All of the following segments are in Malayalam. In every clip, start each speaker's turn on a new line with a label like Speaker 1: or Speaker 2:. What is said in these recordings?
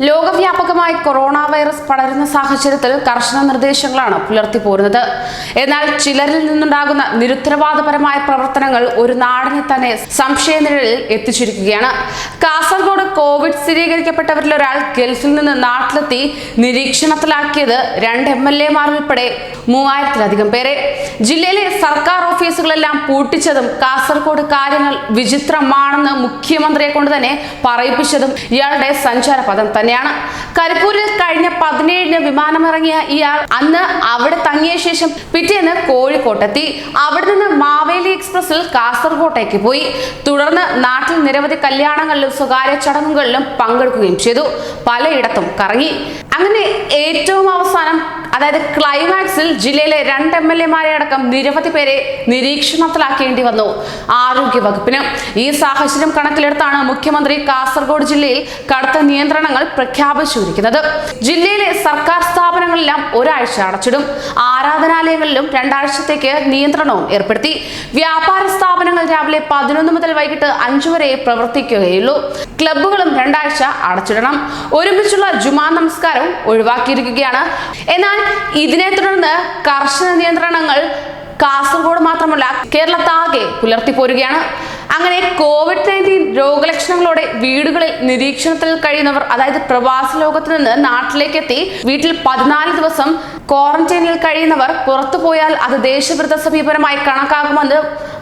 Speaker 1: ലോകവ്യാപകമായി കൊറോണ വൈറസ് പടരുന്ന സാഹചര്യത്തിൽ കർശന നിർദ്ദേശങ്ങളാണ് പുലർത്തി പോരുന്നത്. എന്നാൽ ചിലരിൽ നിന്നുണ്ടാകുന്ന നിരുത്തരവാദപരമായ പ്രവർത്തനങ്ങൾ ഒരു നാടിനെ തന്നെ സംശയനിഴലിൽ എത്തിച്ചിരിക്കുകയാണ്. കാസർഗോഡ് കോവിഡ് സ്ഥിരീകരിക്കപ്പെട്ടവരിൽ ഒരാൾ ഗൾഫിൽ നിന്ന് നാട്ടിലെത്തി നിരീക്ഷണത്തിലാക്കിയത് രണ്ട് എം എൽ എമാർ ഉൾപ്പെടെ മൂവായിരത്തിലധികം പേരെ. ജില്ലയിലെ സർക്കാർ ഓഫീസുകളെല്ലാം പൂട്ടിച്ചതും കാസർഗോഡ് കാര്യങ്ങൾ വിചിത്രമാണെന്ന് മുഖ്യമന്ത്രിയെ കൊണ്ട് തന്നെ പറയിപ്പിച്ചതും ഇയാളുടെ സഞ്ചാരപഥം തന്നെയാണ്. കരിപ്പൂരിൽ കഴിഞ്ഞ പതിനേഴിന് വിമാനമിറങ്ങിയ ഇയാൾ അന്ന് അവിടെ തങ്ങിയ ശേഷം പിറ്റേന്ന് കോഴിക്കോട്ടെത്തി. അവിടെ നിന്ന് മാവേലി എക്സ്പ്രസിൽ കാസർഗോട്ടേക്ക് പോയി. തുടർന്ന് നാട്ടിൽ നിരവധി കല്യാണങ്ങളിലും സ്വകാര്യ ചടങ്ങുകളിലും പങ്കെടുക്കുകയും ചെയ്തു. പലയിടത്തും കറങ്ങി. അങ്ങനെ ഏറ്റവും അവസാനം അതായത് ക്ലൈമാക്സിൽ ജില്ലയിലെ രണ്ട് എം എൽ എമാരെ അടക്കം നിരവധി പേരെ നിരീക്ഷണത്തിലാക്കേണ്ടി വന്നു ആരോഗ്യ വകുപ്പിന് ഈ സാഹചര്യം കണക്കിലെടുത്താണ് മുഖ്യമന്ത്രി കാസർഗോഡ് ജില്ലയിൽ കടുത്ത നിയന്ത്രണങ്ങൾ പ്രഖ്യാപിച്ചിരിക്കുന്നത്. ജില്ലയിലെ സർക്കാർ സ്ഥാപനങ്ങളെല്ലാം ഒരാഴ്ച അടച്ചിടും. ആരാധനാലയങ്ങളിലും രണ്ടാഴ്ചത്തേക്ക് നിയന്ത്രണവും ഏർപ്പെടുത്തി. വ്യാപാര സ്ഥാപനങ്ങൾ രാവിലെ പതിനൊന്ന് മുതൽ വൈകിട്ട് അഞ്ചു വരെ പ്രവർത്തിക്കുകയുള്ളൂ. ക്ലബ്ബുകളും രണ്ടാഴ്ച അടച്ചിടണം. ഒരുമിച്ചുള്ള ജുമാ നമസ്കാരവും ഒഴിവാക്കിയിരിക്കുകയാണ്. എന്നാൽ ഇതിനെ തുടർന്ന് കർശന നിയന്ത്രണങ്ങൾ കാസർഗോഡ് മാത്രമല്ല കേരളത്താകെ പുലർത്തി പോരുകയാണ് അങ്ങനെ കോവിഡ് നയന്റീൻ രോഗലക്ഷണങ്ങളോടെ വീടുകളിൽ നിരീക്ഷണത്തിൽ കഴിയുന്നവർ അതായത് പ്രവാസ ലോകത്ത് നിന്ന് നാട്ടിലേക്ക് എത്തി വീട്ടിൽ പതിനാല് ദിവസം ക്വാറന്റൈനിൽ കഴിയുന്നവർ പുറത്തു പോയാൽ അത് ദേശവിരുദ്ധ സമീപനമായി കണക്കാക്കുമെന്ന്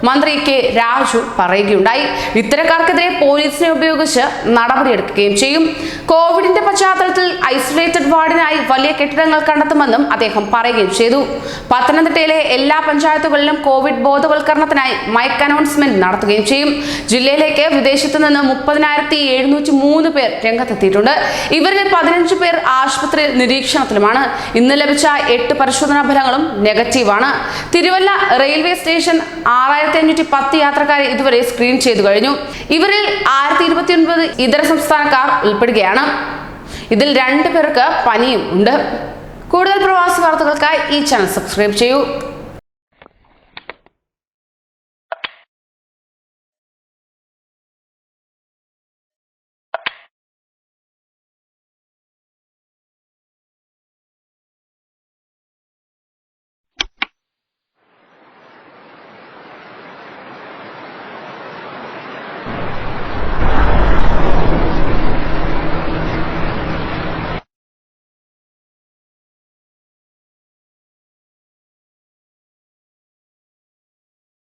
Speaker 1: മന്ത്രി കെ. രാജു പറയുകയുണ്ടായി. ഇത്തരക്കാർക്കെതിരെ പോലീസിനെ ഉപയോഗിച്ച് നടപടിയെടുക്കുകയും ചെയ്യും. കോവിഡിന്റെ പശ്ചാത്തലത്തിൽ ഐസൊലേറ്റഡ് വാർഡിനായി വലിയ കെട്ടിടങ്ങൾ കണ്ടെത്തുമെന്നും അദ്ദേഹം പറയുകയും ചെയ്തു. പത്തനംതിട്ടയിലെ എല്ലാ പഞ്ചായത്തുകളിലും കോവിഡ് ബോധവൽക്കരണത്തിനായി മൈക്ക് അനൗൺസ്മെന്റ് നടത്തുകയും ചെയ്യും. ജില്ലയിലേക്ക് വിദേശത്ത് നിന്ന് മുപ്പതിനായിരത്തി എഴുന്നൂറ്റി മൂന്ന് പേർ രംഗത്തെത്തിയിട്ടുണ്ട്. ഇവരിൽ പതിനഞ്ച് പേർ ആശുപത്രി നിരീക്ഷണത്തിലുമാണ്. ഇന്ന് ലഭിച്ച എട്ട് പരിശോധനാ ഫലങ്ങളും നെഗറ്റീവാണ്. തിരുവല്ല റെയിൽവേ സ്റ്റേഷൻ ആറായിരത്തി അഞ്ഞൂറ്റി പത്ത് യാത്രക്കാരെ ഇതുവരെ സ്ക്രീൻ ചെയ്തു കഴിഞ്ഞു. ഇവരിൽ ആയിരത്തി ഇരുപത്തി ഒൻപത് ഇതര സംസ്ഥാനക്കാർ ഉൾപ്പെടുകയാണ്. ഇതിൽ രണ്ടുപേർക്ക് പനിയും ഉണ്ട്. കൂടുതൽ പ്രവാസി വാർത്തകൾക്കായി ഈ ചാനൽ സബ്സ്ക്രൈബ് ചെയ്യൂ.